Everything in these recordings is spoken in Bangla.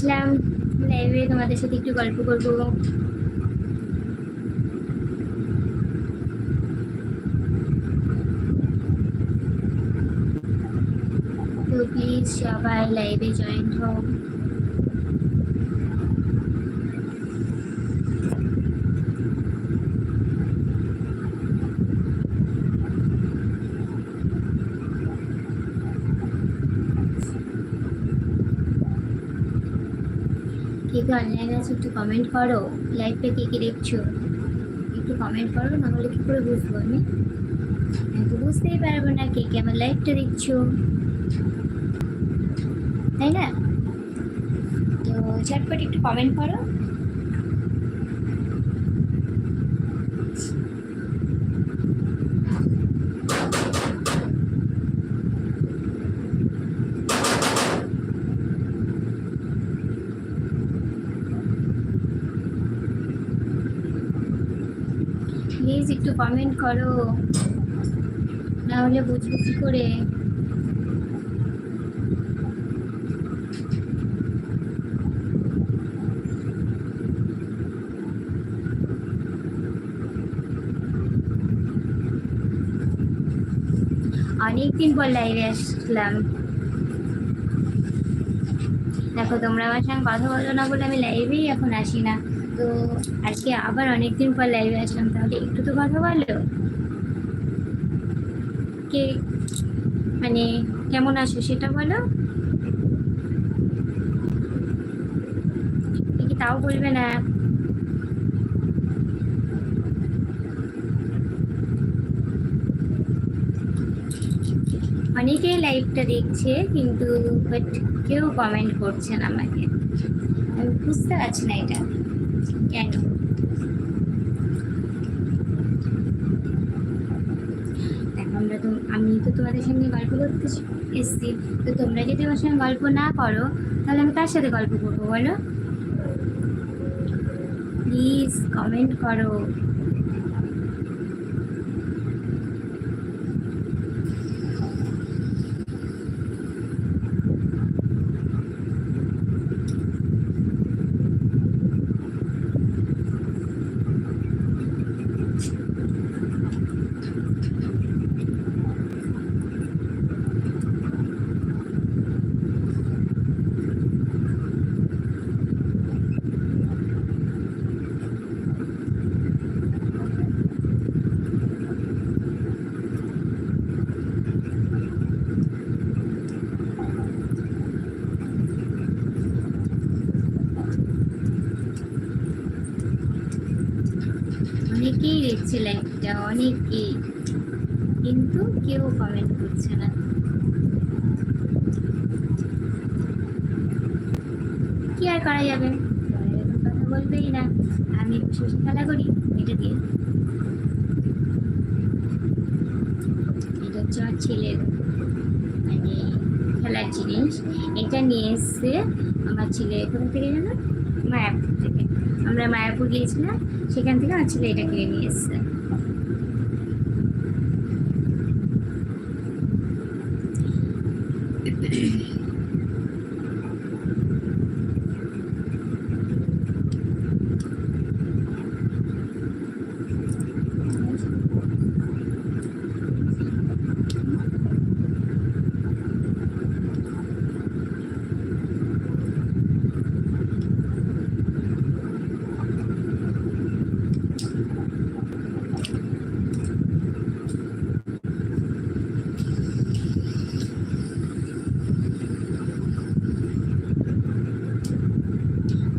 আসলাম লাইভে তোমাদের সাথে একটু গল্প করব। তো প্লিজ সবাই লাইভে জয়েন হও। কে অনলাইন আছে একটু কমেন্ট করো। লাইভটা কে কে দেখছ? একটু কমেন্ট করো না হলে কি করে বুঝব আমি? তো বুঝতেই পারব না কে কে আমার লাইভটা দেখছ। তাই না? তো ঝটপট একটু কমেন্ট করো প্লিজ একটু কমেন্ট করো। না হলে বুঝব কি করে। অনেকদিন পর লাইভে আসলাম। দেখো, তোমরা আমার সঙ্গে কথা বলো না বলে আমি লাইভেই এখন আসি না তো আজকে আবার অনেকদিন পর লাইভে আসলাম, তাহলে একটু তো কথা বলো। কে মানে কেমন আছো সেটা বলো। কি তাও বলবে না? অনেকেই লাইভটা দেখছে, কিন্তু বাট কেউ কমেন্ট করছে না আমাকে। আমি বুঝতে পারছি না এটা। কেন আমরা তো, আমি তো তোমাদের সঙ্গে গল্প করতে এসেছি। তো তোমরা যদি আমার সঙ্গে গল্প না করো, তাহলে আমি তার সাথে গল্প করব বলো? প্লিজ কমেন্ট করো। দেখছে লাইভটা অনেকেই কিন্তু কেউ কমেন্ট করছে না। কি আর করা যাবে? কথা বলবেই না। আমি বসে খেলা করি, এটা দিয়ে। এটা হচ্ছে আমার ছেলের মানে খেলার জিনিস। এটা নিয়ে এসছে আমার ছেলে কোথা থেকে জানো মায়াপুর থেকে। আমরা মায়াপুর গিয়েছিলাম সেখান থেকে আমার ছেলে এটা কিনে নিয়ে এসছে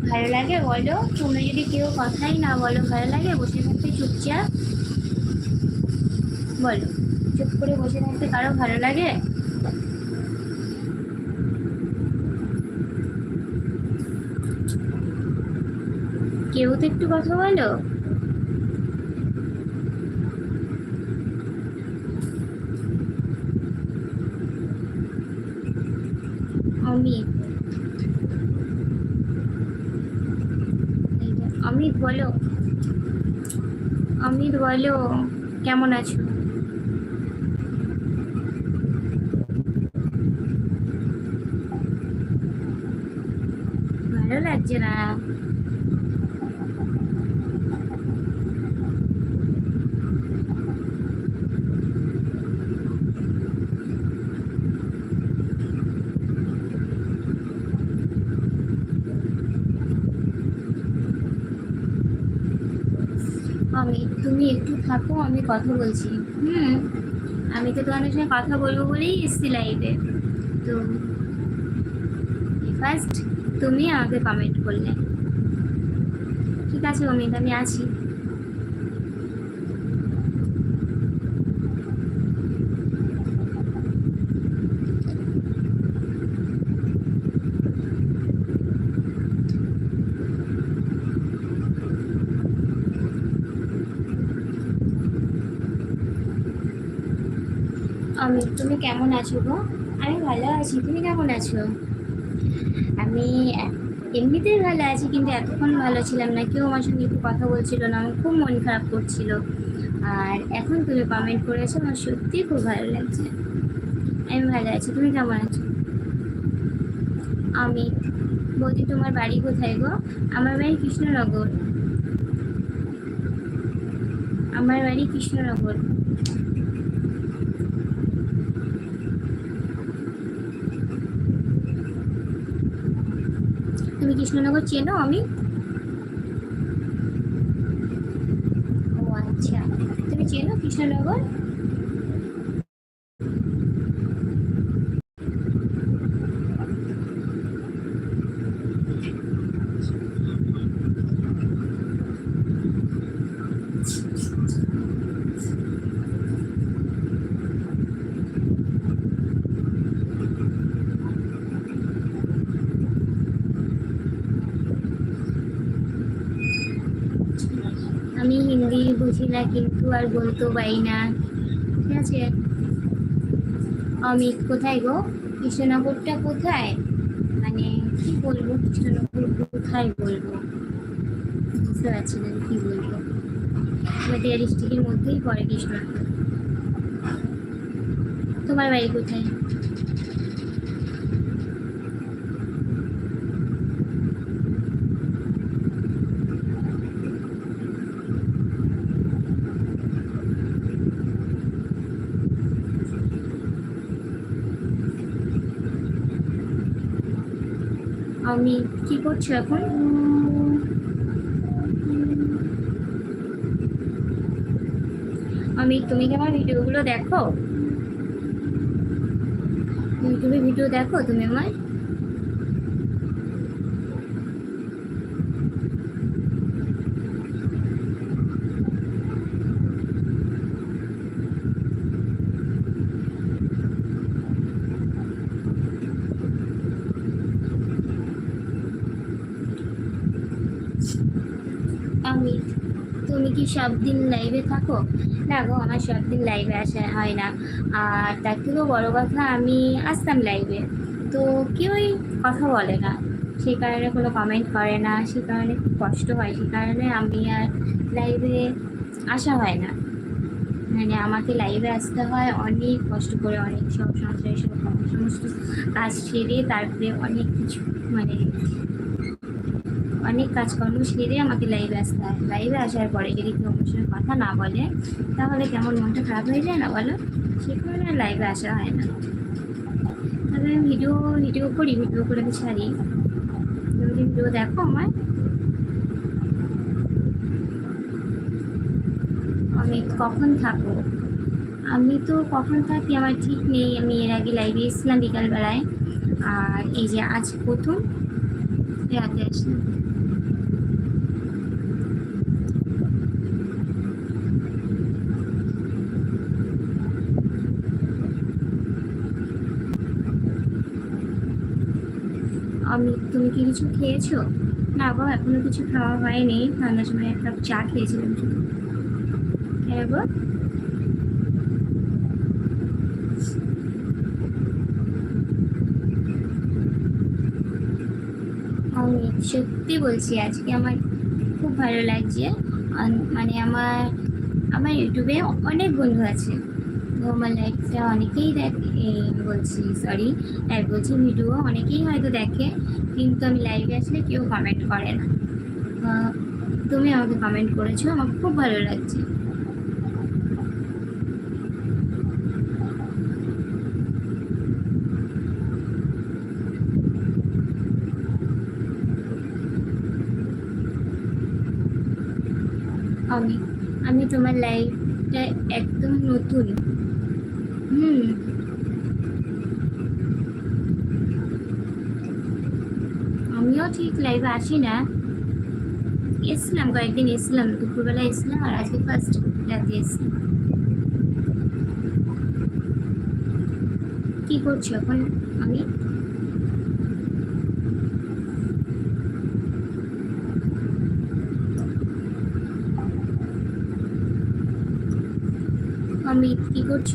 ভালো লাগে বলো? তোমরা যদি কেউ কথাই না বলো, ভালো লাগে? বসে থাকতে চুপচাপ? বলো, চুপ করে বসে থাকতে কারও ভালো লাগে? কেউ তো একটু কথা বলো অমিত এইটা, অমিত বলো? অমিত বলো কেমন আছো? ভালো লাগছে না আমি তুমি একটু থাকো, আমি কথা বলছি। হুম, আমি তো তোমাদের সঙ্গে কথা বলব বলেই এসছি লাইভে তো ফার্স্ট তুমি আমাকে কমেন্ট করলে। ঠিক আছে অমিত, আমি আছি। আমি, তুমি কেমন আছো গো? আমি ভালো আছি, তুমি কেমন আছো? আমি এমনিতেই ভালো আছি, কিন্তু এতক্ষণ ভালো ছিলাম না, কেউ আমার সঙ্গে একটু কথা বলছিল না, আমার খুব মন খারাপ করছিল। আর এখন তুমি কমেন্ট করেছ, আমার সত্যিই খুব ভালো লাগছে। আমি ভালো আছি, তুমি কেমন আছো? আমি, বৌদি তোমার বাড়ি কোথায় গো? আমার বাড়ি কৃষ্ণনগর। আমার বাড়ি কৃষ্ণনগর। তুমি কৃষ্ণনগর চেনো আমি? ও আচ্ছা। তুমি চেনো কৃষ্ণনগর আমি হিন্দি বুঝি না, কিন্তু আর বলতেও পারি না। ঠিক আছে? অমিত কোথায় গো? কৃষ্ণনগরটা কোথায়? মানে কি বলব, কৃষ্ণনগর কোথায় বলব? বুঝতে পারছি না কি বলব। আমাদের ডিস্ট্রিক্টের মধ্যেই পড়ে কৃষ্ণনগর। তোমার বাড়ি কোথায়? আমি কি করছ এখন? আমি, তুমি কি আমার ভিডিওগুলো দেখো? তুমি ভিডিও দেখো, তুমি আমার আমি তুমি কি সব দিন লাইভে থাকো? না গো আমার সব দিন লাইভে আসা হয় না। আর তার থেকেও বড়ো কথা, আমি আসতাম লাইভে তো কেউই কথা বলে না। সেই কারণে কোনো কমেন্ট করে না। সেই কারণে খুব কষ্ট হয়। সেই কারণে আমি আর লাইভে আসা হয় না। মানে আমাকে লাইভে আসতে হয়। অনেক কষ্ট করে, অনেক সব সংসারের সব সমস্ত কাজ সেরে তারপরে অনেক কিছু মানে অনেক কাজকর্ম সেরে আমাকে লাইভে আসতে হয়। লাইভে আসার পরে যদি কেউ আমার সঙ্গে কথা না বলে, তাহলে কেমন মনটা খারাপ হয়ে যায় না বলো? সে কারণে লাইভে আসা হয় না। তবে আমি ভিডিও ভিডিও করি ভিডিও করে আমি ছাড়ি। তুমি ভিডিও দেখো আমার আমি কখন থাকো আমি তো কখন থাকি আমার ঠিক নেই। আমি এর আগে লাইভে এসেছিলাম বিকালবেলায়। আর এই যে আজ প্রথম রাতে আসলাম আমি তুমি কি কিছু খেয়েছো? না গো এখনও কিছু খাওয়া হয়নি। ঠান্ডার সময় এক কাপ চা খেয়েছিলাম। শুধু হ্যাঁ গো? আমি সত্যি বলছি আজকে আমার খুব ভালো লাগছে। মানে আমার আমার ইউটিউবে অনেক বন্ধু আছে। তো আমার লাইফটা অনেকেই দেখে বলছি সরি লাইভ বলছি, ভিডিও অনেকেই হয়তো দেখে, কিন্তু আমি লাইভে আসলে কেউ কমেন্ট করে না। তুমি আমাকে কমেন্ট করেছ আমার খুব ভালো লাগছে। আমি আমি তোমার লাইফটা একদম নতুন। হুম ঠিক লাইভে আসি না। এসছিলাম, কয়েকদিন এসছিলাম দুপুরবেলা এসছিলাম আর আজকে ফার্স্ট রাতে এসছিলাম কি করছ এখন আমি? আমি কি করছ?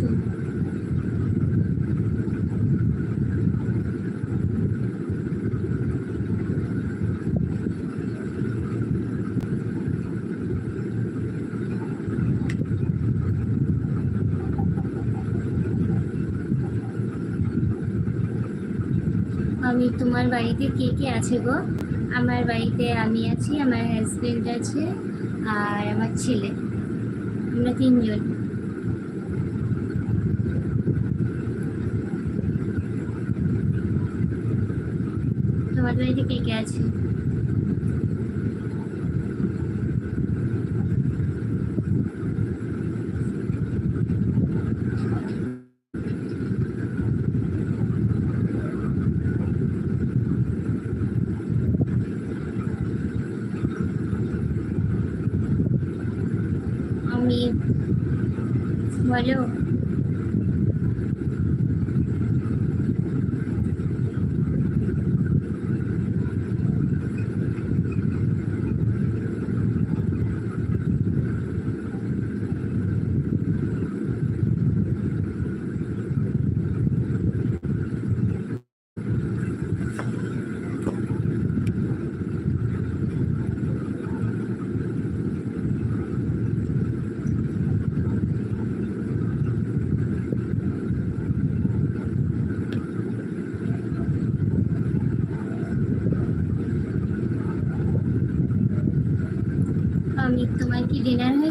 আমি তোমার বাড়িতে কে কে আছে গো? আমার বাড়িতে আমি আছি, আমার হাজব্যান্ড আছে আর আমার ছেলে। আমরা তিনজন। তোমার বাড়িতে কে কে আছে আমি বলো আমি তোমার কি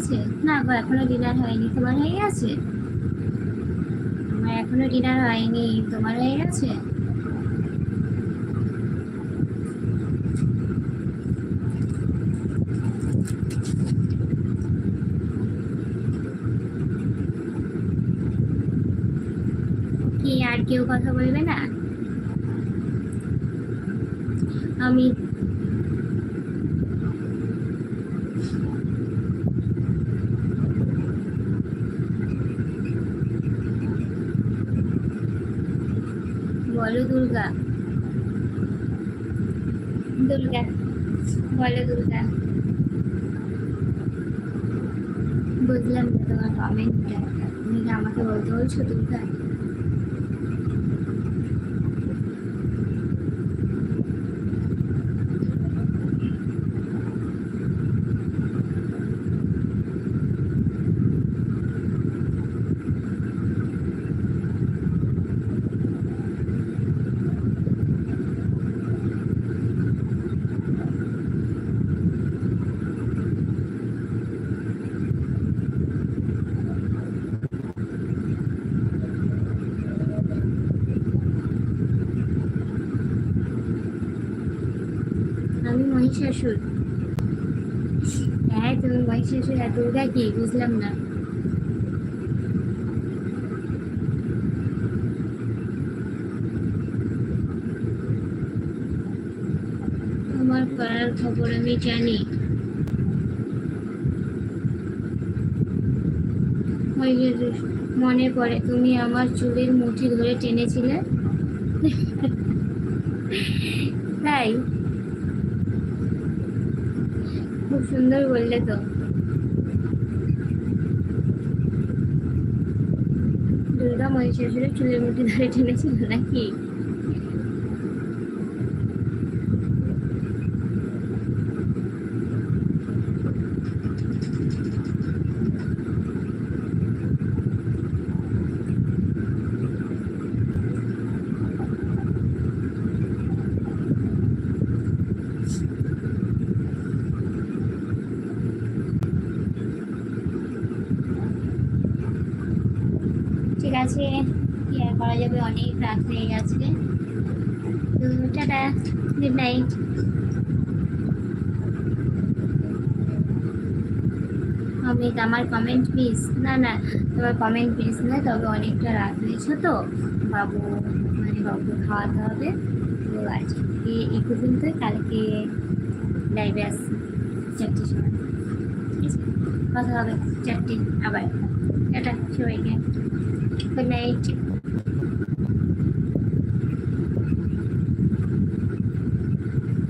হয়েছে না গো, এখনও ডিনার হয়নি। তোমার হয়ে গেছে? আমার এখনও ডিনার হয়নি। তোমার হয়ে গেছে? কি, আর কেউ কথা বলবে না আমি বলো দুর্গা। দুর্গা বলো দুর্গা। বুঝলাম না তোমার কমেন্টটা তুমি আমাকে বলতে বলছো দুর্গা? হ্যাঁ তুমি বুঝলাম না। তোমার খবর আমি জানি। মনে পড়ে, তুমি আমার চুলের মুঠি ধরে টেনেছিলে? তাই খুব সুন্দর বললে তো। দুর্গা মহিষাসুরের চুলের মুঠি ধরে টেনেছিল নাকি আছে কি আর করা যাবে অনেক রাত হয়ে গেছে। তো টাটা গুড নাইট আমি আমার কমেন্ট প্লিজ না না, তোমার কমেন্ট প্লিজ না তবে অনেকটা রাত হয়েছে তো। বাবু মানে বাবুকে খাওয়াতে হবে। তো আজকে এই পর্যন্ত কালকে লাইভে আসছি চারটের সময়। ঠিক আছে? কথা হবে চারটে আবার। টাটা, সবাইকে। Good night